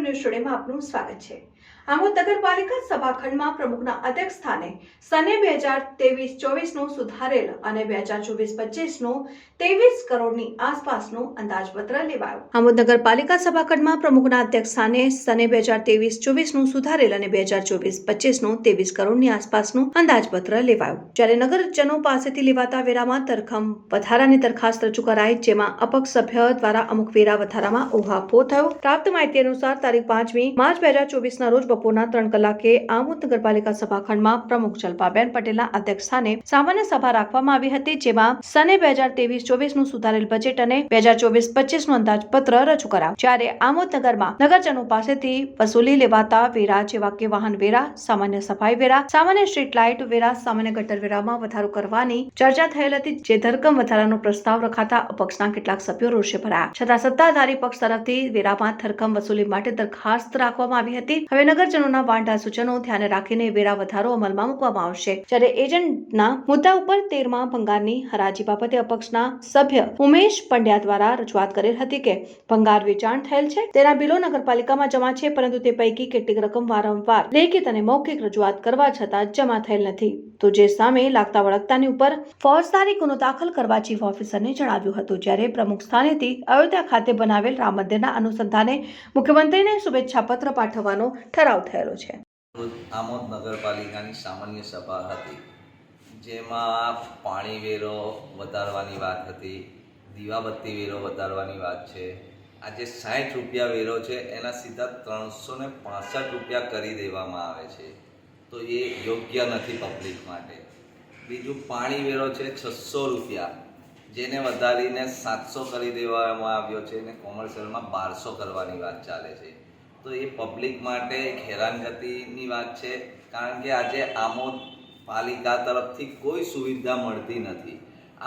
News સ્ટુડિયોમાં આપનું સ્વાગત છે. આમોદ નગરપાલિકા સભાખંડમાં પ્રમુખના અધ્યક્ષ સ્થાને સને બે હજાર ત્રેવીસ ચોવીસનું સુધારેલ અને બે હજાર ચોવીસ પચીસનું ત્રેવીસ કરોડની આસપાસનું અંદાજપત્ર લેવાયું. આમોદ નગરપાલિકા સભાખંડમાં પ્રમુખના અધ્યક્ષ સ્થાને સને બે હજાર ત્રેવીસ ચોવીસનું સુધારેલ અને બે હજાર ચોવીસ પચીસનું ત્રેવીસ કરોડની આસપાસનું અંદાજપત્ર લેવાયું. જ્યારે નગરજનો પાસેથી લેવાતા વેરામાં તરખમ વધારાની દરખાસ્ત રજૂ કરાઈ, જેમાં અપક્ષ સભ્ય દ્વારા અમુક વેરા વધારામાં ઉહાપો થયો. પ્રાપ્ત માહિતી અનુસાર તારીખ પાંચમી માર્ચ બે હજાર ચોવીસના રોજ બપોરના ત્રણ કલાકે આમોદ નગરપાલિકા સભાખંડમાં પ્રમુખ જલ્પાબેન પટેલના અધ્યક્ષ સ્થાને સામાન્ય સભા રાખવામાં આવી હતી, જેમાં સને બે હજાર ત્રેવીસ ચોવીસનું સુધારેલ બજેટ અને બે હજાર ચોવીસ પચીસનું અંદાજપત્ર રજૂ કરાયું. જ્યારે આમોદ નગરમાં નગરજનો પાસેથી વસૂલી લેવાતા વેરા જેવા કે વાહન વેરા, સામાન્ય સફાઈ વેરા, સામાન્ય સ્ટ્રીટ લાઇટ વેરા, સામાન્ય ગટર વેરામાં વધારો કરવાની ચર્ચા થયેલ હતી, જે ધરકમ વધારાનો પ્રસ્તાવ રખાતા અપક્ષના કેટલાક સભ્યો રોષે ભરાયા. છતાં સત્તાધારી પક્ષ તરફથી વેરામાં ધરકમ વસૂલી માટે દરખાસ્ત રાખવામાં આવી હતી. હવે નગરજનોના વાંઢા સૂચનો ધ્યાને રાખીને વેરા વધારો અમલમાં મૂકવામાં આવશે. જ્યારે એજન્ટના મુદ્દા ઉપર તેરમાં ભંગારની હરાજી બાબતે અપક્ષના સભ્ય ઉમેશ પંડ્યા દ્વારા રજૂઆત કરેલ હતી કે ભંગાર વેચાણ થયેલ છે. તેના બિલો નગરપાલિકામાં જમા છે, પરંતુ તે પૈકી કેટલીક રકમ વારંવાર લેખિત અને મૌખિક રજૂઆત કરવા છતાં જમા થયેલ નથી. તો જે સામે લાગતા વળગતાની ઉપર ફોજદારી ગુનો દાખલ કરવા ચીફ ઓફિસરને જણાવ્યું હતું. જ્યારે પ્રમુખ સ્થાનેથી અયોધ્યા ખાતે બનાવેલ રામ મંદિરના અનુસંધાને મુખ્યમંત્રીને શુભેચ્છા પત્ર પાઠવવાનો ઠરાવ થયેલો છે. આમોદ નગરપાલિકાની સામાન્ય સભા હતી, જેમાં પાણી વેરો વધારવાની વાત હતી, દીવાબત્તી વેરો વધારવાની વાત છે. આજે સાઠ રૂપિયા વેરો છે, એના સીધા ત્રણસો ને પાસઠ રૂપિયા કરી દેવામાં આવે છે. તો એ યોગ્ય નથી પબ્લિક માટે. બીજું પાણી વેરો છે છસો રૂપિયા, જેને વધારીને સાતસો કરી દેવામાં આવ્યો છે અને કોમર્શિયલમાં બારસો કરવાની વાત ચાલે છે. તો એ પબ્લિક માટે એક હેરાનગતિની વાત છે, કારણ કે આજે આમોદ પાલિકા તરફથી કોઈ સુવિધા મળતી નથી.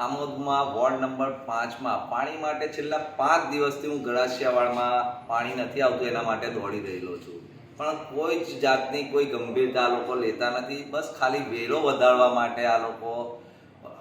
આમોદમાં વોર્ડ નંબર પાંચમાં પાણી માટે છેલ્લા પાંચ દિવસથી હું ગળાશિયાવાડમાં પાણી નથી આવતું, એના માટે દોડી રહેલો છું. પણ કોઈ જ જાતની કોઈ ગંભીરતા લોકો લેતા નથી. બસ ખાલી વેરો વધારવા માટે આ લોકો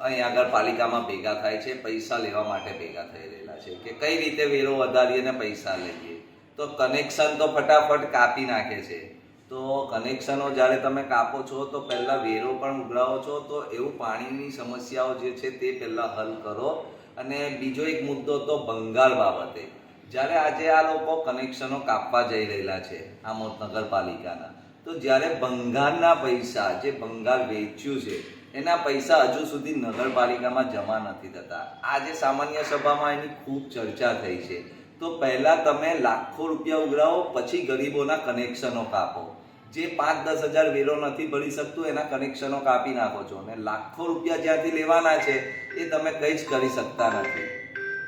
અહીં આગળ પાલિકામાં ભેગા થાય છે, પૈસા લેવા માટે ભેગા થઈ રહેલા છે કે કઈ રીતે વેરો વધારીએ અને પૈસા લઈએ. તો કનેક્શન તો ફટાફટ કાપી નાખે છે. તો કનેક્શનો જ્યારે તમે કાપો છો, તો પહેલાં વેરો પણ ઉઘરાવો છો, તો એવું પાણીની સમસ્યાઓ જે છે તે પહેલાં હલ કરો. અને બીજો એક મુદ્દો તો બંગાળ બાબતે. જ્યારે આજે આ લોકો કનેક્શનો કાપવા જઈ રહેલા છે, આમોદ નગરપાલિકાના, તો જ્યારે બંગાળના પૈસા જે બંગાળ વેચ્યું છે, એના પૈસા હજુ સુધી નગરપાલિકામાં જમા નથી થતા. આજે સામાન્ય સભામાં એની ખૂબ ચર્ચા થઈ છે. તો પહેલાં તમે લાખો રૂપિયા ઉઘરાવો પછી ગરીબોના કનેક્શનો કાપો. જે પાંચ દસ હજાર વેરો નથી ભરી શકતું એના કનેક્શનો કાપી નાખો છો. અને લાખો રૂપિયા જ્યાંથી લેવાના છે એ તમે કંઈ જ કરી શકતા નથી.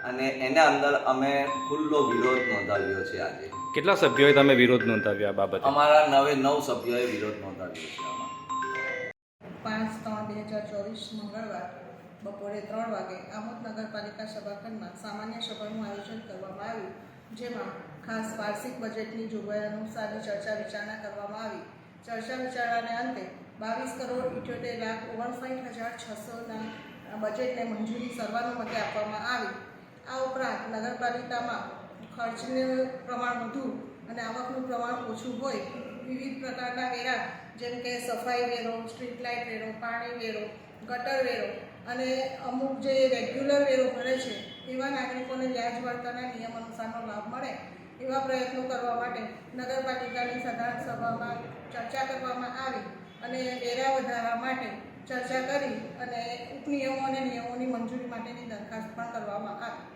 અને એના અંદર અમે ખુલ્લો વિરોધ નોંધાવ્યો છે આજે. કેટલા સભ્યોએ તમે વિરોધ નોંધાવ્યો આ બાબતે? અમારા નવે નવ સભ્યોએ વિરોધ નોંધાવ્યો છે પાંચ ત્રણ બે હજાર ચોવીસ મંગળવાર બપોરે ત્રણ વાગે આમોદ નગરપાલિકા સભાખંડમાં સામાન્ય સભાનું આયોજન કરવામાં આવ્યું, જેમાં ખાસ વાર્ષિક બજેટની જોગવાઈ અનુસારની ચર્ચા વિચારણા કરવામાં આવી. ચર્ચા વિચારણાને અંતે બાવીસ કરોડ ઇઠ્યોતેર લાખ ઓગણસાઠ હજાર છસોના બજેટને મંજૂરી સર્વાનુમતે આપવામાં આવી. આ ઉપરાંત નગરપાલિકામાં ખર્ચનું પ્રમાણ વધુ અને આવકનું પ્રમાણ ઓછું હોય, વિવિધ પ્રકારના વેરા જેમ કે સફાઈ વેરો, સ્ટ્રીટ લાઇટ વેરો, પાણી વેરો, ગટર વેરો અને અમુક જે રેગ્યુલર વેરો ભરે છે, એવા નાગરિકોને વ્યાજ વળતરના નિયમ અનુસારનો લાભ મળે એવા પ્રયત્નો કરવા માટે નગરપાલિકાની સાધારણ સભામાં ચર્ચા કરવામાં આવી અને વેરા વધારવા માટે ચર્ચા કરી અને ઉપનિયમો અને નિયમોની મંજૂરી માટેની દરખાસ્ત પણ કરવામાં આવી.